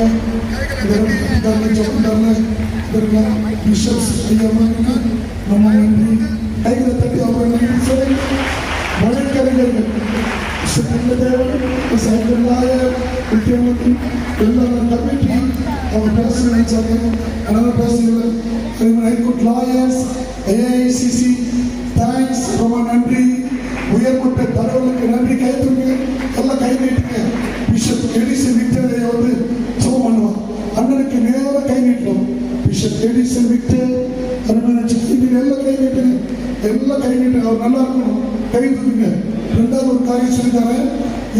നമ്മുടെ ഇതാക്കുന്ന ചൗക്കിലാണ് ഇതൊക്കെ ബിഷപ്സ് അയ്യമ്മക്ക് ನಮ್ಮ ನಂಬಿ ಕೈಗೆ ತಟ್ಟಿ ಅವರನ್ನು ನಿಲ್ಲಿಸಲಿ ಮಳೆ ಕರೆಗಳು ಸುಖ ದೇವರು ಸಹಕಾರಾಯ ಮುಖ್ಯಮಂತ್ರಿ ಎಲ್ಲರ ಕಮಿಟಿ ಅವರ ಪರ್ಸನಲ್ ಸಭೆ ಅನರ personal criminal high court lawyers AICC thanks ரொம்ப நன்றி உயர்மட்ட தலைவர்களுக்கு நன்றி கைத்தூங்க அண்ணனுக்கு நேராக கை நீட்டணும் பிஷப் எடிசன் விக்டர் அருமையான சக்தி எல்லாம் கை நீட்டுங்க எல்லாம் கை நீட்டுங்க அவர் நல்லா இருக்கணும். கை தூக்குங்க ரெண்டாவது ஒரு காரியம் சொல்லிட்டாங்க.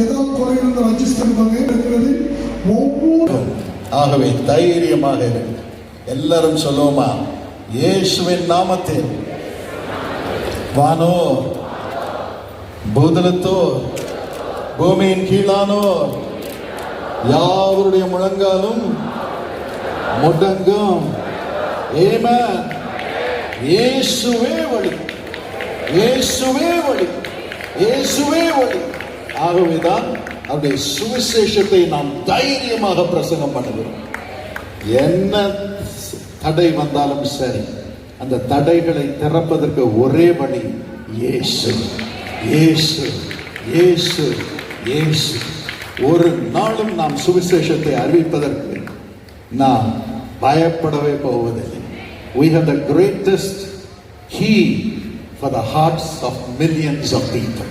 ஏதாவது குறை இருந்தால் அட்ஜஸ்ட் பண்ணுவாங்க இருக்கிறது ஒவ்வொரு ஆகவே தைரியமாக இரு. எல்லாரும் சொல்லுவோமா? இயேசுவின் நாமத்தில். வானோ பூதலத்தோ பூமியின் கீழானோ யாவருடைய முழங்காலும் முடங்கும். Amen. இயேசுவே வழி. இயேசுவே வழி. இயேசுவே வழி. ஆகவேதான் அவருடைய சுவிசேஷத்தை நாம் தைரியமாக பிரசங்கம் பண்ணுகிறோம். என்ன தடை வந்தாலும் சரி அந்த தடைகளை திறப்பதற்கு ஒரே வழி இயேசு. இயேசு இயேசு இயேசு. ஒரு நாளும் நாம் சுவிசேஷத்தை அறிவிப்பதற்கு ನಾವು ಭಯಪಡಬೇಕು ಹೋಗೋದಿಲ್ಲ we have the greatest key for the hearts of millions of people.